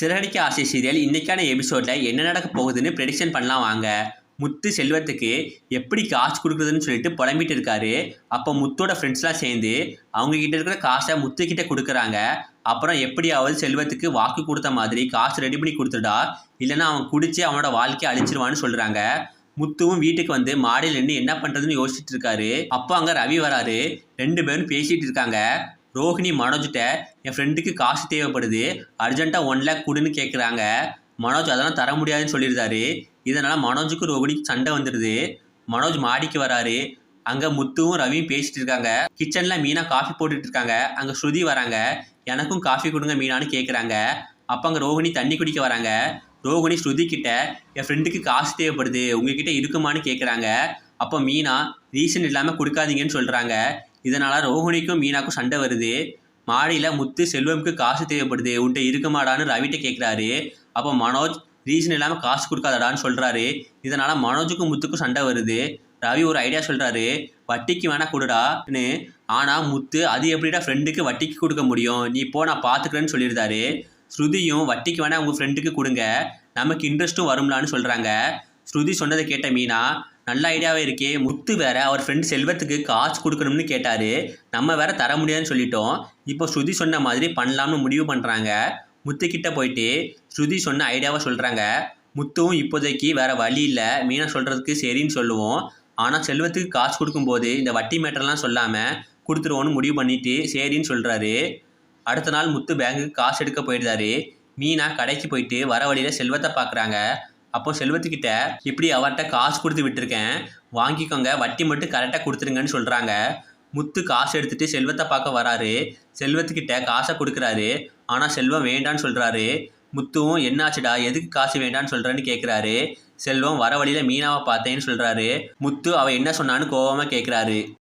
சிறகடிக்க ஆசை சீரியல். இன்றைக்கான எபிசோடில் என்ன நடக்க போகுதுன்னு ப்ரெடிக்ஷன் பண்ணலாம் வாங்க. முத்து செல்வத்துக்கு எப்படி காசு கொடுக்குறதுன்னு சொல்லிட்டு புலம்பிட்டு இருக்காரு. அப்போ முத்தோட ஃப்ரெண்ட்ஸ்லாம் சேர்ந்து அவங்கக்கிட்ட இருக்கிற காசை முத்து கிட்ட கொடுக்குறாங்க. அப்புறம் எப்படியாவது செல்வத்துக்கு வாக்கு கொடுத்த மாதிரி காசு ரெடி பண்ணி கொடுத்துடா இல்லைன்னா அவன் குடிச்சு அவனோட வாழ்க்கையை அழிச்சிருவான்னு சொல்கிறாங்க முத்துவும் வீட்டுக்கு வந்து மாடியில் நின்று என்ன பண்ணுறதுன்னு யோசிச்சுட்டு இருக்காரு. அப்போ அங்கே ரவி வராரு. ரெண்டு பேரும் பேசிகிட்டு இருக்காங்க. ரோஹிணி மனோஜ்கிட்ட என் ஃப்ரெண்டுக்கு காசு தேவைப்படுது. அர்ஜென்ட்டாக ஒன் லேக் கொடுன்னு கேட்குறாங்க மனோஜ் அதெல்லாம் தர முடியாதுன்னு சொல்லியிருந்தாரு இதனால் மனோஜுக்கும் ரோஹிணிக்கு சண்டை வந்துடுது மனோஜ் மாடிக்கு வராரு. அங்கே முத்துவும் ரவியும் பேசிட்டு இருக்காங்க. கிச்சனில் மீனா காஃபி போட்டுட்டு இருக்காங்க. அங்கே ஸ்ருதி வராங்க. எனக்கும் காஃபி கொடுங்க மீனான்னு கேட்குறாங்க அப்போ அங்கே ரோஹிணி தண்ணி குடிக்க வராங்க. ரோஹிணி ஸ்ருதி கிட்ட என் ஃப்ரெண்டுக்கு காசு தேவைப்படுது. உங்ககிட்ட இருக்குமான்னு கேட்குறாங்க அப்போ மீனா ரீசன் இல்லாமல் கொடுக்காதீங்கன்னு சொல்கிறாங்க இதனால் ரோஹிணிக்கும் மீனாக்கும் சண்டை வருது. மாடியில் முத்து செல்வம்க்கு காசு தேவைப்படுது. உன்கிட்ட இருக்குமாடான்னு ரவிட்ட கேட்குறாரு அப்போ மனோஜ் ரீசன் இல்லாமல் காசு கொடுக்காதடான்னு சொல்கிறாரு இதனால் மனோஜுக்கும் முத்துக்கும் சண்டை வருது. ரவி ஒரு ஐடியா சொல்கிறாரு வட்டிக்கு வேணால் கொடுடான்னு ஆனால் முத்து அது எப்படிடா ஃப்ரெண்டுக்கு வட்டிக்கு கொடுக்க முடியும்? நீ போ நான் பார்த்துக்கிறேன்னு சொல்லியிருந்தாரு. ஸ்ருதியும் வட்டிக்கு வேணால் உங்கள் ஃப்ரெண்டுக்கு கொடுங்க. நமக்கு இன்ட்ரெஸ்ட்டும் வரும்லான்னு சொல்கிறாங்க ஸ்ருதி சொன்னதை கேட்ட மீனா நல்ல ஐடியாவே இருக்கே. முத்து வேற அவர் ஃப்ரெண்ட் செல்வத்துக்கு காசு கொடுக்கணும்னு கேட்டாரு. நம்ம வேற தர முடியாதுன்னு சொல்லிட்டோம். இப்போ ஸ்ருதி சொன்ன மாதிரி பண்ணலாம்னு முடிவு பண்ணுறாங்க முத்துக்கிட்ட போயிட்டு ஸ்ருதி சொன்ன ஐடியாவை சொல்கிறாங்க முத்துவும் இப்போதைக்கு வேற வழி இல்லை. மீனா சொல்கிறதுக்கு சரின்னு சொல்லுவோம். ஆனால் செல்வத்துக்கு காசு கொடுக்கும்போது இந்த வட்டி மேட்டர்லாம் சொல்லாமல் கொடுத்துருவோன்னு முடிவு பண்ணிட்டு சரின்னு சொல்கிறாரு அடுத்த நாள் முத்து பேங்குக்கு காசு எடுக்க போயிடுறாரு. மீனா கடைக்கு போயிட்டு வர வழியில் செல்வத்தை பார்க்குறாங்க அப்போ செல்வத்துக்கிட்ட இப்படி அவர்கிட்ட காசு கொடுத்து விட்டுருக்கேன். வாங்கிக்கோங்க. வட்டி மட்டும் கரெக்டாக கொடுத்துருங்கன்னு சொல்கிறாங்க முத்து காசு எடுத்துட்டு செல்வத்தை பார்க்க வராரு. செல்வத்துக்கிட்ட காசை கொடுக்குறாரு. ஆனால் செல்வம் வேண்டான்னு சொல்கிறாரு முத்துவும் என்னாச்சுடா? எதுக்கு காசு வேண்டான்னு சொல்கிறேன்னு கேட்குறாரு செல்வம் வர வழியில் மீனாவை பார்த்தேன்னு சொல்கிறாரு முத்து அவள் என்ன சொன்னான்னு கோபமாக கேட்குறாரு